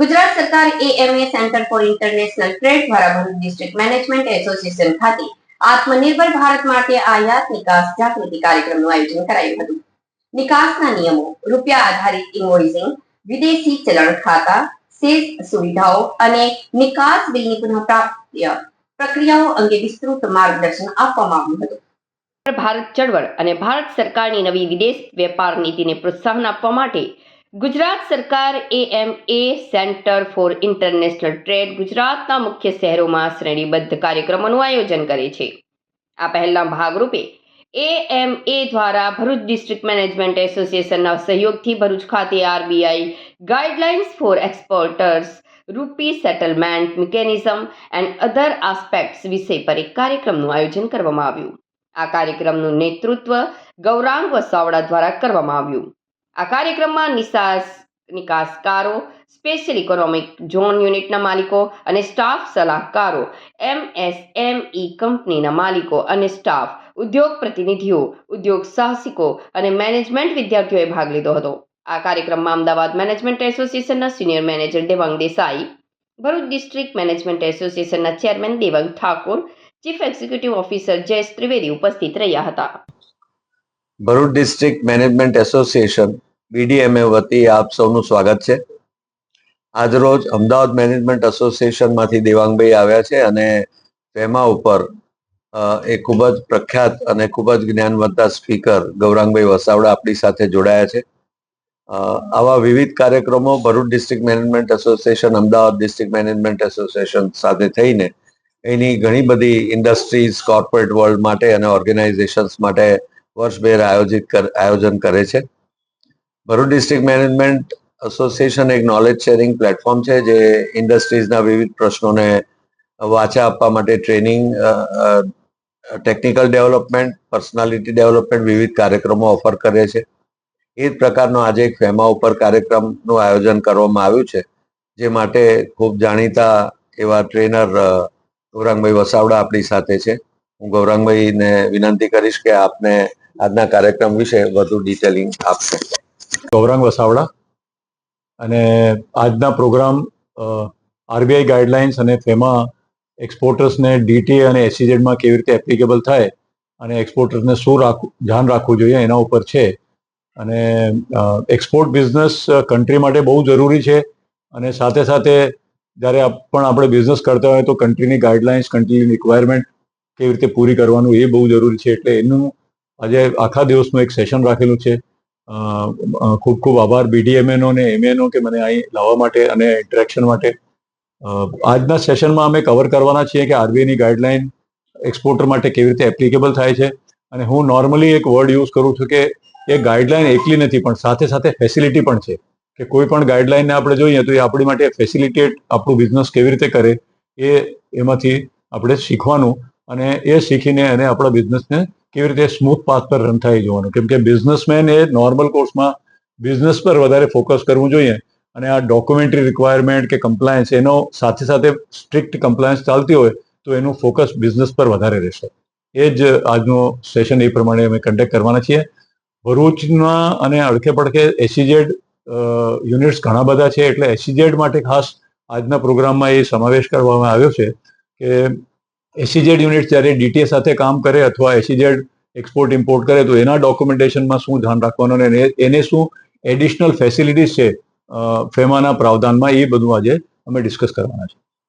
ગુજરાત સરકાર AMA centre for international trade દ્વારા Bharuch district management association ખાતે આત્મનિર્ભર ભારત માટે આયાત નિકાસ જાગૃતિ કાર્યક્રમનું આયોજન કરાયું હતું. નિકાસના નિયમો, રૂપિયા આધારિત ઇન્વોઇસિંગ વિદેશી ચલણ ખાતા સેસ સુવિધાઓ અને નિકાસ બિલની પુનઃપ્રાપ્તિ પ્રક્રિયાઓ અંગે વિસ્તૃત માર્ગદર્શન આપવામાં આવ્યું હતું. ભારત ચળવળ અને ભારત સરકારની નવી વિદેશ વેપાર નીતિને પ્રોત્સાહન આપવા માટે ગુજરાત સરકાર AMA centre for international trade ગુજરાતના મુખ્ય શહેરોમાં શ્રેણીબદ્ધ કાર્યક્રમોનું આયોજન કરે છે. આ પહેલના ભાગરૂપે એએમએ દ્વારા ભરૂચ ડિસ્ટ્રિક્ટ મેનેજમેન્ટ એસોસિએશનના સહયોગથી ભરૂચ ખાતે RBI guidelines for exporters rupee settlement mechanism and other aspects વિષય પર એક કાર્યક્રમનું આયોજન કરવામાં આવ્યું. આ કાર્યક્રમનું નેતૃત્વ ગૌરાંગ વસાવડા દ્વારા કરવામાં આવ્યું. આ કાર્યક્રમમાં નિસાસ, નિકાસકારો, સ્પેશિયલ ઇકોનોમિક ઝોન યુનિટના માલિકો અને સ્ટાફ સલાહકારો, એમએસએમઈ કંપનીના માલિકો અને સ્ટાફ, ઉદ્યોગ પ્રતિનિધિઓ, ઉદ્યોગ સાહસિકો અને મેનેજમેન્ટ વિદ્યાર્થીઓએ ભાગ લીધો હતો. આ કાર્યક્રમમાં અમદાવાદ મેનેજમેન્ટ એસોસિએશનના senior manager Devang Desai, Bharuch district management એસોસિએશનના chairman Devang Thakor, chief executive officer Jayesh Trivedi ઉપસ્થિત રહ્યા હતા. Bharuch district management association BDMA વતી આપ સૌનું સ્વાગત છે. આજરોજ અમદાવાદ મેનેજમેન્ટ એસોસિએશનમાંથી દેવાંગભાઈ આવ્યા છે અને તેમાં ઉપર એ ખૂબ જ પ્રખ્યાત અને ખૂબ જ જ્ઞાનવંતા સ્પીકર ગૌરાંગભાઈ વસાવડા આપણી સાથે જોડાયા છે. આવા વિવિધ કાર્યક્રમો Bharuch district management association, Ahmedabad district management association સાથે થઈને એની ઘણી બધી ઇન્ડસ્ટ્રીઝ, કોર્પોરેટ વર્લ્ડ માટે અને ઓર્ગેનાઇઝેશન્સ માટે વર્ષભેર આયોજિત આયોજન કરે છે. ભરૂચ ડિસ્ટ્રિક્ટ મેનેજમેન્ટ એસોસિએશન એક નોલેજ શેરિંગ પ્લેટફોર્મ છે જે ઇન્ડસ્ટ્રીઝના વિવિધ પ્રશ્નોને વાચા આપવા માટે training technical development personality development વિવિધ કાર્યક્રમો ઓફર કરે છે. એ જ પ્રકારનો આજે એક ફેમા ઉપર કાર્યક્રમનું આયોજન કરવામાં આવ્યું છે, જે માટે ખૂબ જાણીતા એવા ટ્રેનર ગૌરાંગભાઈ વસાવડા આપણી સાથે છે. હું ગૌરાંગભાઈને વિનંતી કરીશ કે આપને આજના કાર્યક્રમ વિશે વધુ ડિટેલિંગ આપશે. ગૌરાંગ વસાવડા અને આજના પ્રોગ્રામ આરબીઆઈ ગાઈડલાઇન્સ અને તેમાં એક્સપોર્ટર્સને ડીટી અને એસસીઝેડમાં કેવી રીતે એપ્લિકેબલ થાય અને એક્સપોર્ટર્સને શું રાખવું, ધ્યાન રાખવું જોઈએ એના ઉપર છે. અને એક્સપોર્ટ બિઝનેસ કન્ટ્રી માટે બહુ જરૂરી છે અને સાથે સાથે જ્યારે પણ આપણે બિઝનેસ કરતા હોય તો કન્ટ્રીની ગાઈડલાઇન્સ કન્ટ્રીની રિક્વાયરમેન્ટ કેવી રીતે પૂરી કરવાનું એ બહુ જરૂરી છે. એટલે એનું આજે આખા દિવસનું એક સેશન રાખેલું છે. ખૂબ ખૂબ આભાર. બીડીએમએનો ને એમએનો કે મને અહીં લાવવા માટે અને ઇન્ટરેક્શન માટે. આજના સેશનમાં અમે કવર કરવાના છીએ કે આરબીઆઈની ગાઈડલાઇન એક્સપોર્ટર માટે કેવી રીતે એપ્લિકેબલ થાય છે. અને હું નોર્મલી એક વર્ડ યુઝ કરું છું કે એ ગાઈડલાઇન એકલી નથી, પણ સાથે સાથે ફેસિલિટી પણ છે. કે કોઈ પણ ગાઈડલાઇનને આપણે જોઈએ તો એ આપણી માટે ફેસિલિટેટ આપણું બિઝનેસ કેવી રીતે કરે એ એમાંથી આપણે શીખવાનું અને એ શીખીને એને આપણા બિઝનેસને કેવી રીતે સ્મૂથ પાથ પર રન થાય જવાનું. કેમ કે બિઝનેસમેન એ નોર્મલ કોર્સમાં બિઝનેસ પર વધારે ફોકસ કરવું જોઈએ અને આ ડોક્યુમેન્ટરી રિક્વાયરમેન્ટ કે કમ્પ્લાયન્સ એનો સાથે સાથે સ્ટ્રિક્ટ કમ્પ્લાયન્સ ચાલતી હોય તો એનું ફોકસ બિઝનેસ પર વધારે રહેશે. એ જ આજનો સેશન એ પ્રમાણે અમે કન્ડક્ટ કરવાના છીએ. ભરૂચમાં અને અડખે પડખે એસીજેડ યુનિટ્સ ઘણા બધા છે. એટલે એસીજેડ માટે ખાસ આજના પ્રોગ્રામમાં એ સમાવેશ કરવામાં આવ્યો છે કે એસીજેડ યુનિટ જ્યારે ડીટીએ સાથે કામ કરે અથવા એસીજેડ એક્સપોર્ટ ઇમ્પોર્ટ કરે, તો એના ડોક્યુમેન્ટેશનમાં શું ધ્યાન રાખવાનું અને એને- શું એડિશનલ ફેસિલિટીઝ છે ફેમાના પ્રાવધાનમાં એ બધું આજે અમે ડિસ્કસ કરવાના છે.